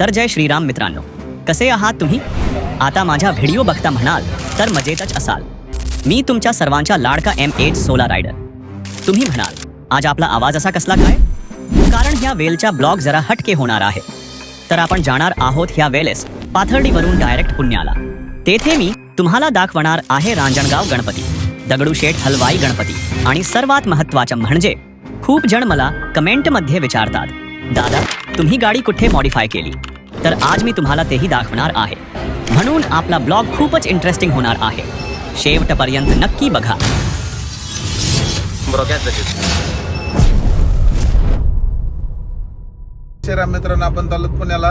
तर जय श्रीराम मित्रांनो. कसे आहात तुम्ही? आता माझ्या व्हिडिओ बघता म्हणाल तर मजेतच असाल. मी तुमच्या सर्वांच्या लाडका एम एच सोला रायडर तुम्ही म्हणाल आज आपला आवाज असा कसला काय? कारण ह्या वेलचा ब्लॉग जरा हटके होणार आहे. तर आपण जाणार आहोत ह्या वेळेस पाथर्डीवरून डायरेक्ट पुण्याला. तेथे मी तुम्हाला दाखवणार आहे रांजणगाव गणपती दगडूशेठ हलवाई गणपती आणि सर्वात महत्वाचं म्हणजे खूप जण मला कमेंटमध्ये विचारतात दादा तुम्ही गाडी कुठे मॉडीफाय केली? तर आज मी तुम्हाला तेही दाखवणार आहे. म्हणून आपला ब्लॉग खूपच इंटरेस्टिंग होणार आहे. शेवटपर्यंत नक्की बघा. मित्रांनो आपण चाललो पुण्याला.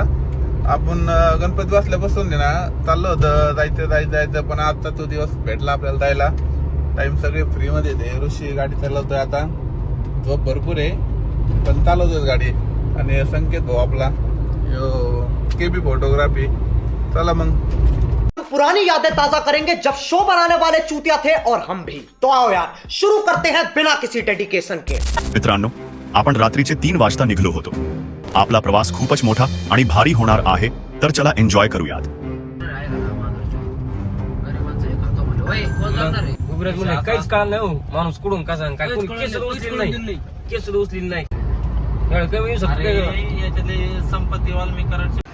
आपण गणपती बसल्यापासून आहे ना चाललो होतं. जायचं जायचं जायचं. पण आजचा तो दिवस भेटला आपल्याला जायला. टाइम सगळे फ्री मध्ये ते ऋषी गाडी चालवतोय आता. झोप भरपूर आहे. पण चालवतोय गाडी. आणि संकेत भाऊ आपला. के बी फोटोग्राफी चला मग। पुरानी यादें ताजा करेंगे जब शो बनाने वाले चूतिया थे और हम भी। तो आओ यार शुरू करते हैं बिना किसी डेडिकेशन के। मित्रांनो आपण रात्रीचे तीन वाजता निघलो होतो. आपला प्रवास खूपच मोठा आणि भारी होणार आहे तर चला एन्जॉय करूयात. गुजरात मध्ये काहीच काळ नाही हो. माणूस कुठून कसा आणि काय कोणी? केस उचलेली नाही केस उचलेली नाही. एवढं कमी काय झालं? याच्यातले संपत्ती वाल्मीकरांचे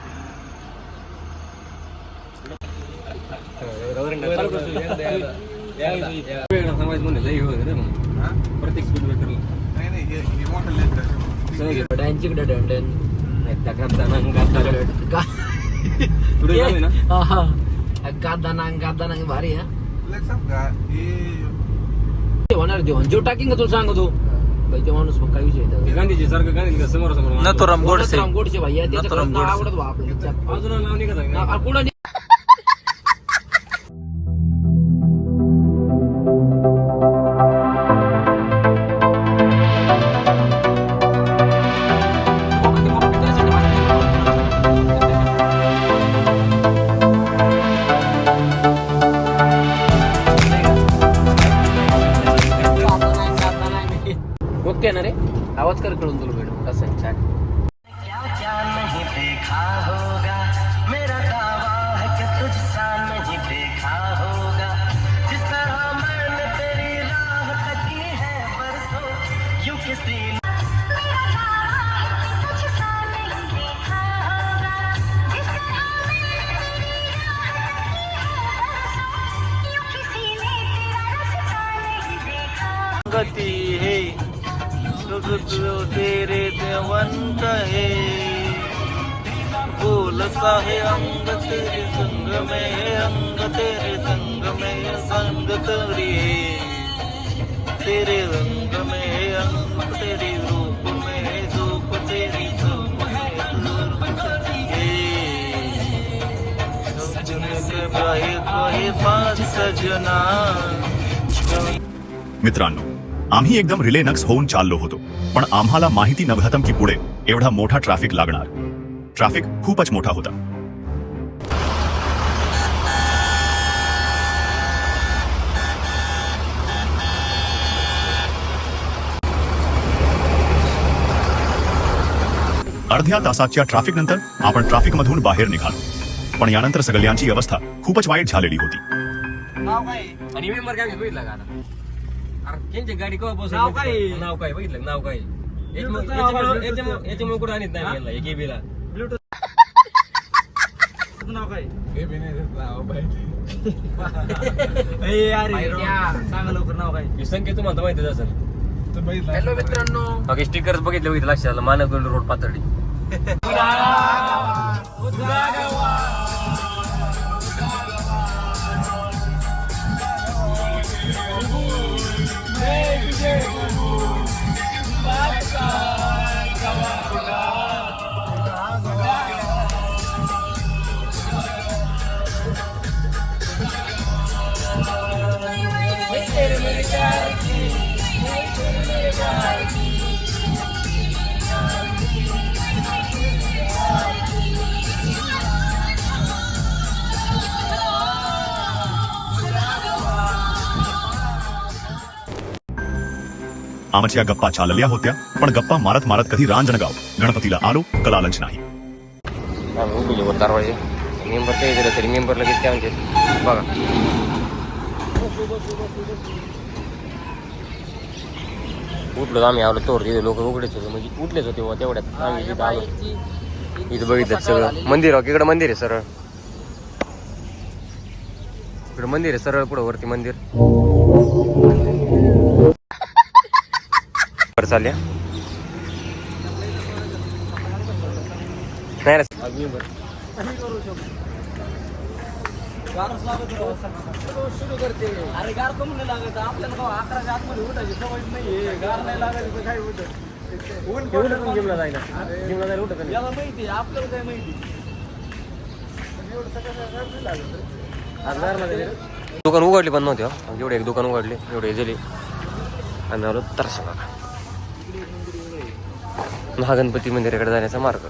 ना गादानांग गादानांग भारी होणार देऊ जो टाकिंग तो सांगतो ते माणूस मग काय विषय? गांधीजी सारखं गांधी समोर समोर नथुराम गोडसे नथुराम गोडसे भाई. आवडत अजून नाव का? कुठं बोलता है अंग तेरे संग में अंग तेरे संग में संग तेरी तेरे रंग में अंग तेरे रूप में रूप तेरी रूप में रूप तेरी सजन सजना। मित्रांनो आम्ही एकदम रिलेनक्स होऊन चाललो होतो पण आम्हाला माहिती नव्हतं की पुढे एवढा मोठा ट्रॅफिक लागणार. ट्रॅफिक खूपच मोठा होता अर्ध्या तासाच्या ट्रॅफिक नंतर आपण ट्रॅफिक मधून बाहेर निघालो पण यानंतर सगळ्यांची अवस्था खूपच वाईट झालेली होती आणि मेंबर काय बघितलं का आता अरे त्यांची गाडी? नाव काय? नाव काय बघितलं का? नाव काय याच्यामुळे- नाव काय? याच्यामुळे याच्यामुळे- याच्यामुळे कुठं आणत नाही यांना, ला. नाव काय? हे बी नाही देत नाव बाहेर. ए अरे सांगा लवकर नाव काय? हे संकेत तुम्हाला तर माहितीच असेल. तर बघितलं हॅलो मित्रांनो. बाकी स्टिकर बघितलं बघितलं लक्षात आलं. मानवगड रोड पातळी आमच्या गप्पा चालल्या होत्या पण गप्पा मारत मारत कधी रांजणगाव गणपतीला आलो कलालच नाही. हो मेंबर काही तरी मेंबर लगेच काय म्हणते? बघा. उठलो आम्ही आलो तोर तिथे लोक उघडेच होते. म्हणजे उठलेच होते हो, तेवढ्यात आम्ही तिथं आलो. इथं बघितलं सगळं. मंदिर आहे इकडं मंदिर आहे सरळ. इकडं मंदिर आहे सरळ पुढं वरती मंदिर. बरं चालल्या नाही अरे गार कमी नाही लागत आपल्याला अकराच्या आतमध्ये उठायची सवय नाही गार नाही काय उठत पण जिमला जायला जिमला जायला उठत याला माहिती आपल्याला काय माहिती दुकान उघडली पण नव्हते हो. एवढे एक दुकान उघडले एवढे गेले आणि आलो दर्शनाला. महागणपती मंदिराकडे जाण्याचा मार्ग.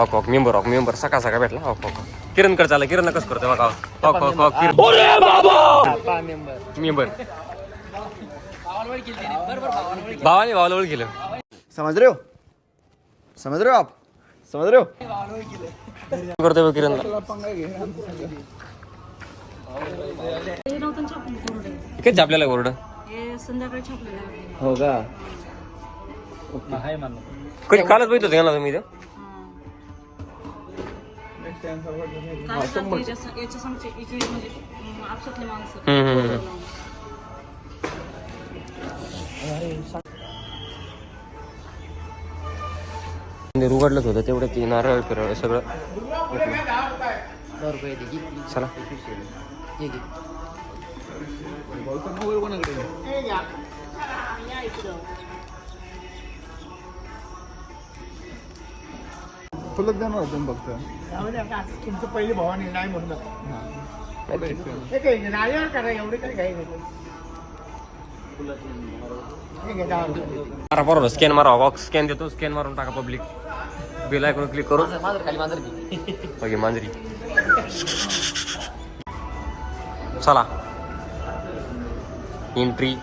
ऑक ऑक मेंबर ऑक मेंबर. सकाळ सकाळ भेटला. ऑक ऑक किरणकडे चालला. किरण कसं करतो बघा. ऑक ऑक ऑक किरण. मेंबर. भावाने भावाला ओळख केलं. समझ रहे हो? समझ रहे हो आप? समझ रहे हो? करतोय बघ किरणला? हे कोरडे? काय आपल्याला गोरड हे संध्याकाळी छापलेलं आहे. हो कधी कालच बघितलं होतं ना तुम्ही इथं? काय सांगते याच्या याच्या म्हणजे अं, आपसातले हम्म, हम्म, उघडलंच होतं तेवढं ते नारळ पिरळ सगळं. चला. फुलत देणार तुम्ही फक्त. तुमचं पहिली भवानी नाही म्हणून हे. काय नारळ करा एवढे काय काही नाही. हे घे, दहा रुपये. मारा बरोबर स्कॅन मारा स्कॅन देतो स्कॅन मारून टाका पब्लिक बिल ऐकून क्लिक करू खाली मांजर ओके मांजरी. चला. एंट्री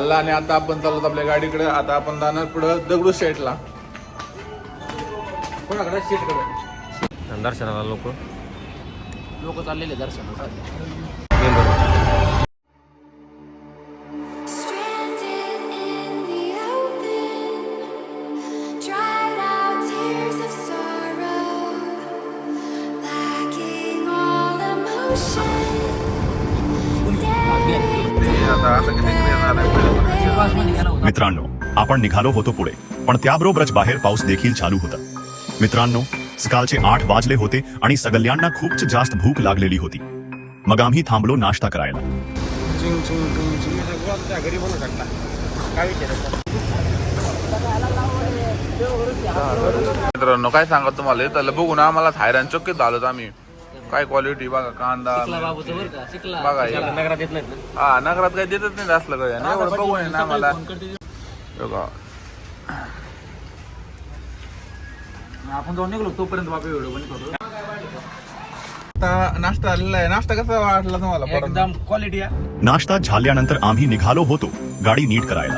झाला आणि आता आपण चाललो आपल्या गाडीकडे. आता आपण जाणार पुढं दगडू शेटला. कोणाकडे? सीटकडे दर्शनाला लोक? लोक चाललेले emotion. आता मित्रांनो आपण निघालो होतो पुढे पण त्याबरोबरच बाहेर पाऊस देखील चालू होता. मित्रांनो सकाळचे आठ वाजले होते आणि सगळ्यांना खूपच जास्त भूक लागलेली होती. मग आम्ही थांबलो नाश्ता करायला. मित्रांनो काय सांगा तुम्हाला? त्याला बघून आम्हाला थायरान चक्कीत आलो आम्ही. काय क्वालिटी बघा कांदा बघा हे. नगरात येत नाहीत ना? हा नगरात काही देतच नाही असलं काय एवढं बघून आहे ना आम्हाला. बघा. आपण जाऊन निघलो तोपर्यंत बाबा व्हिडिओ बंद करू आता नाश्ता आलेला आहे. नाश्ता कसा वाटला तुम्हाला? परत? एकदम क्वालिटी आहे. नाश्ता झाल्यानंतर आम्ही निघालो होतो गाडी नीट करायला.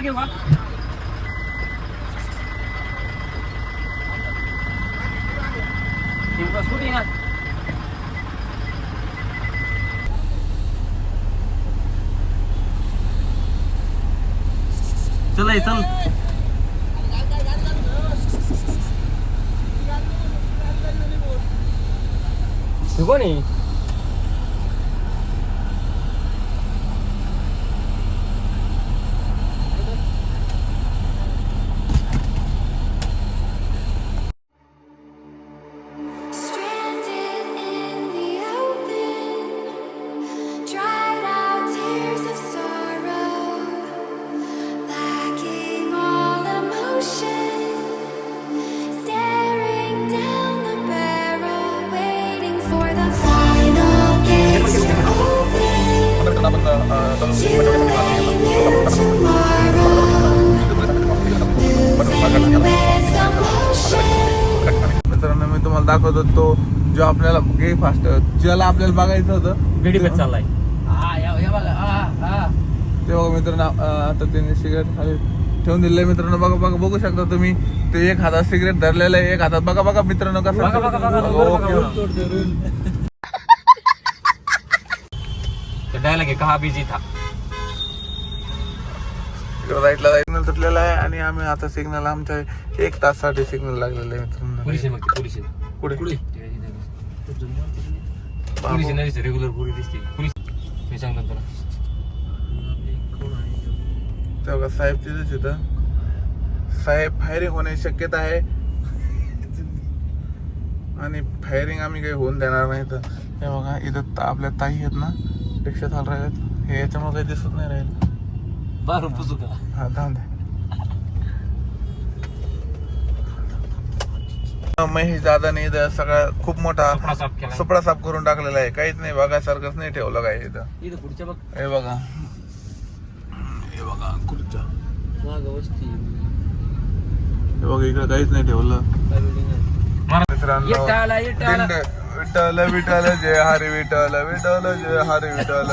आगे वा शूटिंग चल चल. कोणी मित्रांनो मी तुम्हाला दाखवत होतो जो आपल्याला गे फास्ट ज्याला आपल्याला बघायचं होतं. गडीपेठ चाललाय. ते बघा मित्रांनो आता त्यांनी सिगरेट खाली ठेवून दिले मित्रांनो बघा बघा बघू शकता तुम्ही. ते एक हातात सिगरेट धरलेलं आहे. एक हातात बघा बघा मित्रांनो कसं ओके. डायलॉग आहे कहा बिजी था. राईटला सिग्नल तुटलेला आहे आणि आम्ही आता सिग्नल आमच्या एक तासासाठी सिग्नल लागलेलं आहे मित्रांनो. पोलीस आहे मग ते, पोलीस आहे. पुढे पोलीस आहे नाही रेग्युलर पोलीस दिसते. पोलीस मी सांगतो तुला ते बघा साहेब तिथेच इथं साहेब फायरिंग होण्याची शक्यता आहे. आणि फायरिंग आम्ही काही होऊन देणार नाही तर हे बघा इथं ता- आपल्या ताई आहेत ना. रिक्षा चालू राहिल्यात. हे याच्यामुळे काही दिसत नाही राहील. बाहेरून पुसू का? हा धाम दे. महेश दादाने इथं सगळा खूप मोठा सुपडा साफ केलाय. सुपडा साफ करून टाकलेला आहे. काहीच नाही बघासारखंच नाही ठेवलं काय इथं. इथं पुढच्या बघ. हे बघा. हे बघा खुर्च्या. माग वस्ती. हे बघा इकडे काहीच नाही ठेवलं. मित्रांनो. दिंड- विठ्ठल विठ्ठल जय हरी विठ्ठल विठ्ठल जय हरी विठ्ठल.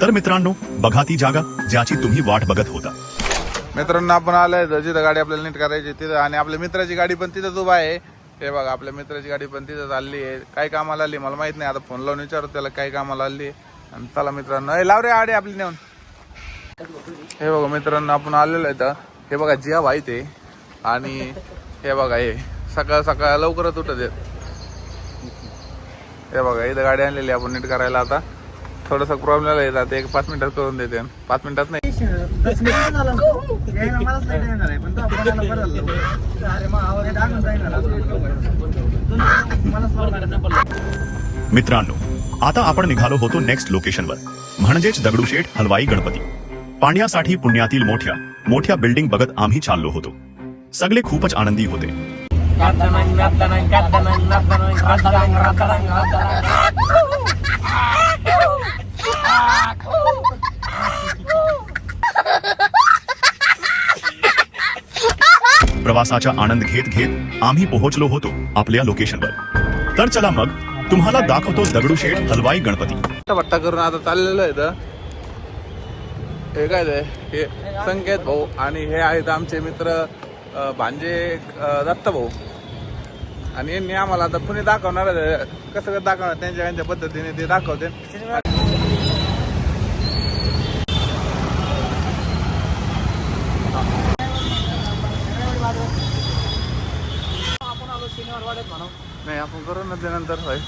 तर मित्रांनो बघा ती जागा ज्याची तुम्ही वाट बघत होता. मित्रांनो आपण आलोय जिथं गाडी आपल्याला नीट करायची तिथं. आणि आपल्या मित्राची गाडी पण तिथंच उभा आहे. हे बघा आपल्या मित्राची गाडी पण तिथं चालली आहे. काय कामाला आली? मला माहीत नाही. आता फोन लावून विचारतो त्याला काय कामाला आली. आणि चला मित्रांनो. लाव रे आडी आपली नेऊन. हे बघा मित्रांनो आपण आलेलो आहे हे बघा जिया भाई ते. आणि हे बघा हे. सकाळ सकाळ लवकरच उठत आहेत. हे बघा इथं गाडी आणलेली आहे आपण नीट करायला आता. थोडासा प्रॉब्लेम आहे येतात एक पाच मिनिटात करून देते. पाच मिनिटात नाही. मित्रांनो आता आपण निघालो होतो नेक्स्ट लोकेशनवर म्हणजेच दगडूशेठ हलवाई गणपती. पाण्यासाठी पुण्यातील मोठ्या मोठ्या बिल्डिंग बघत आम्ही चाललो होतो. सगळे खूपच आनंदी होते. प्रवासाचा आनंद घेत घेत आम्ही पोहोचलो होतो आपल्या लोकेशनवर. तर चला मग तुम्हाला दाखवतो दगडूशेठ हलवाई गणपती. वाटतं करून आता चाललेलं आहे हे काय हे संकेत भाऊ आणि हे आहेत आमचे मित्र भांजे दत्त भाऊ. आणि यांनी आम्हाला आता पुणे दाखवणार कसं कसं दाखवणार त्यांच्या त्यांच्या पद्धतीने ते दाखवते. नाही आपण करू ना ते नंतर होय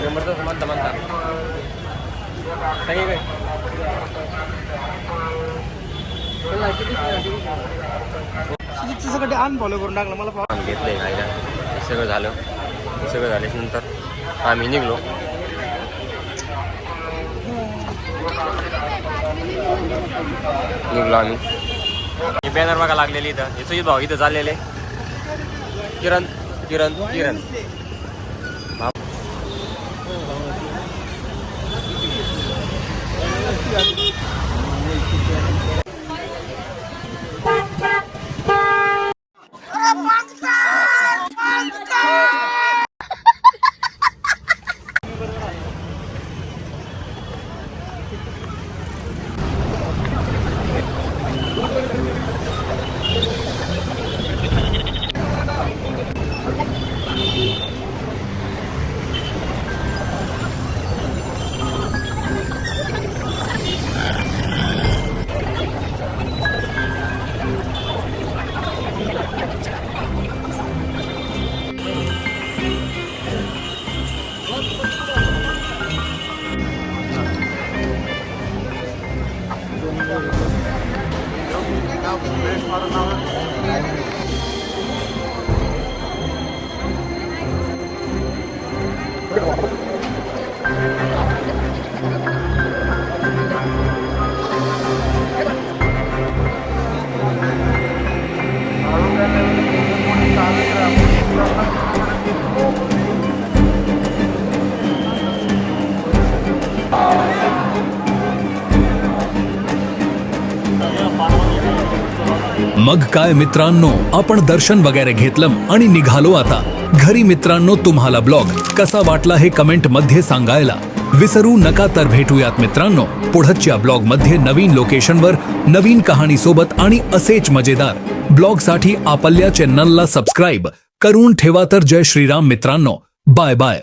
नंबरचं म्हणता म्हणता काही काय अनफॉलो करून टाकलं मला आम्ही घेतलंय खायला हे सगळं झालं हे सगळं झाल्याच्यानंतर आम्ही निघलो निघलो आम्ही. बॅनर बघा लागलेली इथं. हे सुजित भाऊ इथं चाललेले. किरण किरण किरण. मग काय मित्रांनो आपण दर्शन वगैरे घेतलं आणि निघालो आता. घरी मित्रांनो तुम्हाला ब्लॉग कसा वाटला हे कमेंटमध्ये सांगायला. विसरू नका तर भेटूयात मित्रांनो. पुढच्या ब्लॉगमध्ये नवीन लोकेशनवर नवीन कहाणी सोबत आणि असेच मजेदार. ब्लॉगसाठी आपल्या चॅनलला सबस्क्राईब करून ठेवा तर जय श्रीराम मित्रांनो. Bye bye